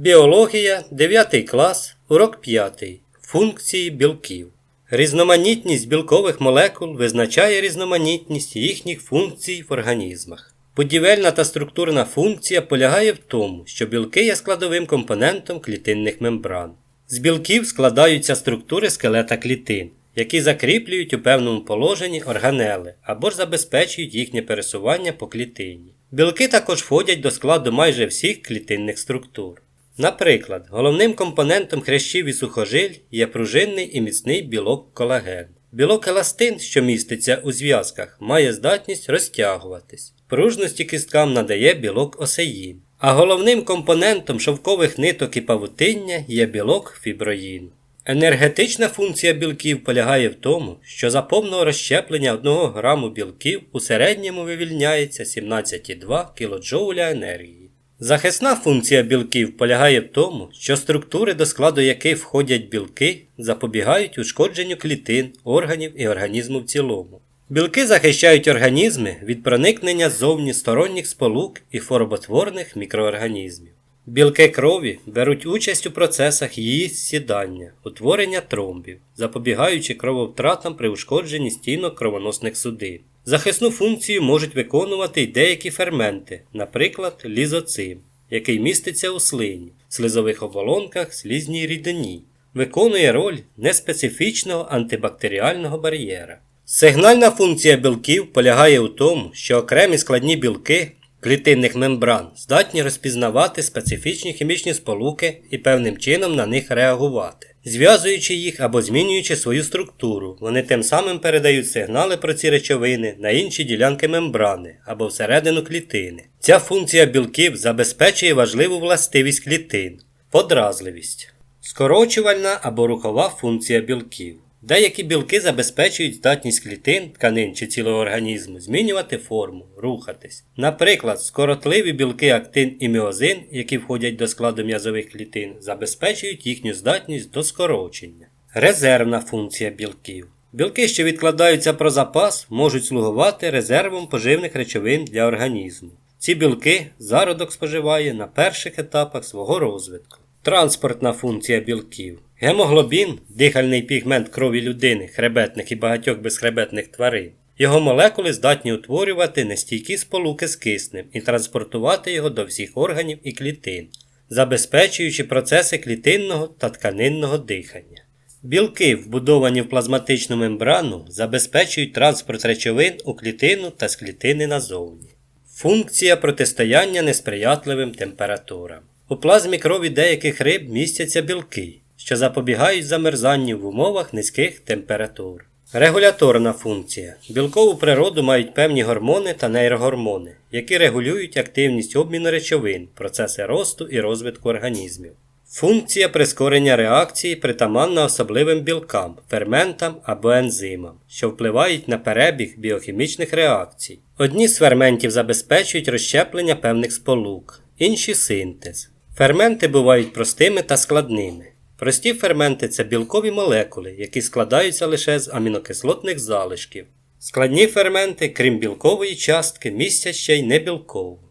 Біологія 9 клас, урок 5. Функції білків. Різноманітність білкових молекул визначає різноманітність їхніх функцій в організмах. Будівельна та структурна функція полягає в тому, що білки є складовим компонентом клітинних мембран. З білків складаються структури скелета клітин, які закріплюють у певному положенні органели або ж забезпечують їхнє пересування по клітині. Білки також входять до складу майже всіх клітинних структур. Наприклад, головним компонентом хрящів і сухожиль є пружинний і міцний білок колаген. Білок еластин, що міститься у зв'язках, має здатність розтягуватись. Пружності кісткам надає білок осеїн. А головним компонентом шовкових ниток і павутиння є білок фіброїн. Енергетична функція білків полягає в тому, що за повного розщеплення 1 граму білків у середньому вивільняється 17,2 кДж енергії. Захисна функція білків полягає в тому, що структури, до складу яких входять білки, запобігають ушкодженню клітин, органів і організму в цілому. Білки захищають організми від проникнення ззовні сторонніх сполук і хвороботворних мікроорганізмів. Білки крові беруть участь у процесах її сідання, утворення тромбів, запобігаючи крововтратам при ушкодженні стінок кровоносних судин. Захисну функцію можуть виконувати й деякі ферменти, наприклад, лізоцим, який міститься у слині, слизових оболонках, слізній рідині, виконує роль неспецифічного антибактеріального бар'єра. Сигнальна функція білків полягає у тому, що окремі складні білки клітинних мембран здатні розпізнавати специфічні хімічні сполуки і певним чином на них реагувати. Зв'язуючи їх або змінюючи свою структуру, вони тим самим передають сигнали про ці речовини на інші ділянки мембрани або всередину клітини. Ця функція білків забезпечує важливу властивість клітин подразливість, скорочувальна або рухова функція білків. Деякі білки забезпечують здатність клітин, тканин чи цілого організму змінювати форму, рухатись. Наприклад, скоротливі білки актин і міозин, які входять до складу м'язових клітин, забезпечують їхню здатність до скорочення. Резервна функція білків. Білки, що відкладаються про запас, можуть слугувати резервом поживних речовин для організму. Ці білки зародок споживає на перших етапах свого розвитку. Транспортна функція білків. Гемоглобін дихальний пігмент крові людини, хребетних і багатьох безхребетних тварин. Його молекули здатні утворювати нестійкі сполуки з киснем і транспортувати його до всіх органів і клітин, забезпечуючи процеси клітинного та тканинного дихання. Білки, вбудовані в плазматичну мембрану, забезпечують транспорт речовин у клітину та з клітини назовні. Функція протистояння несприятливим температурам. У плазмі крові деяких риб містяться білки, що запобігають замерзанню в умовах низьких температур. Регуляторна функція. Білкову природу мають певні гормони та нейрогормони, які регулюють активність обміну речовин, процеси росту і розвитку організмів. Функція прискорення реакції притаманна особливим білкам, ферментам або ензимам, що впливають на перебіг біохімічних реакцій. Одні з ферментів забезпечують розщеплення певних сполук, інші синтез. Ферменти бувають простими та складними. Прості ферменти це білкові молекули, які складаються лише з амінокислотних залишків. Складні ферменти, крім білкової частки, містять ще й небілкову.